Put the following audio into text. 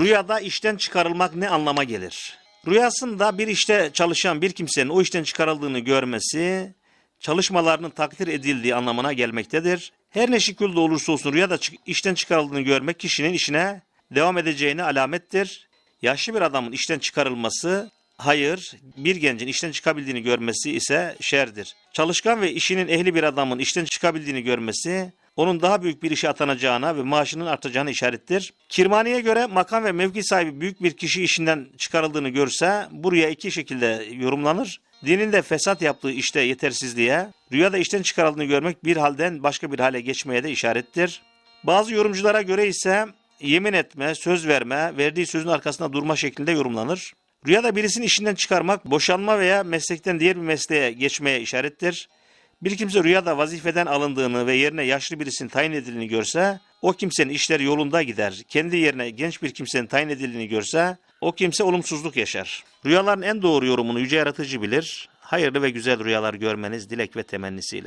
Rüyada işten çıkarılmak ne anlama gelir? Rüyasında bir işte çalışan bir kimsenin o işten çıkarıldığını görmesi, çalışmalarının takdir edildiği anlamına gelmektedir. Her ne şekilde olursa olsun rüyada işten çıkarıldığını görmek kişinin işine devam edeceğine alamettir. Yaşlı bir adamın işten çıkarılması hayır, bir gencin işten çıkabildiğini görmesi ise şerdir. Çalışkan ve işinin ehli bir adamın işten çıkabildiğini görmesi onun daha büyük bir işe atanacağına ve maaşının artacağına işarettir. Kirmani'ye göre makam ve mevki sahibi büyük bir kişi işinden çıkarıldığını görse bu rüya iki şekilde yorumlanır. Dininde fesat yaptığı işte yetersizliğe, rüyada işten çıkarıldığını görmek bir halden başka bir hale geçmeye de işarettir. Bazı yorumculara göre ise yemin etme, söz verme, verdiği sözün arkasında durma şeklinde yorumlanır. Rüyada birisini işinden çıkarmak, boşanma veya meslekten diğer bir mesleğe geçmeye işarettir. Bir kimse rüyada vazifeden alındığını ve yerine yaşlı birisinin tayin edildiğini görse, o kimsenin işleri yolunda gider. Kendi yerine genç bir kimsenin tayin edildiğini görse, o kimse olumsuzluk yaşar. Rüyaların en doğru yorumunu yüce yaratıcı bilir. Hayırlı ve güzel rüyalar görmeniz dilek ve temennisiyle.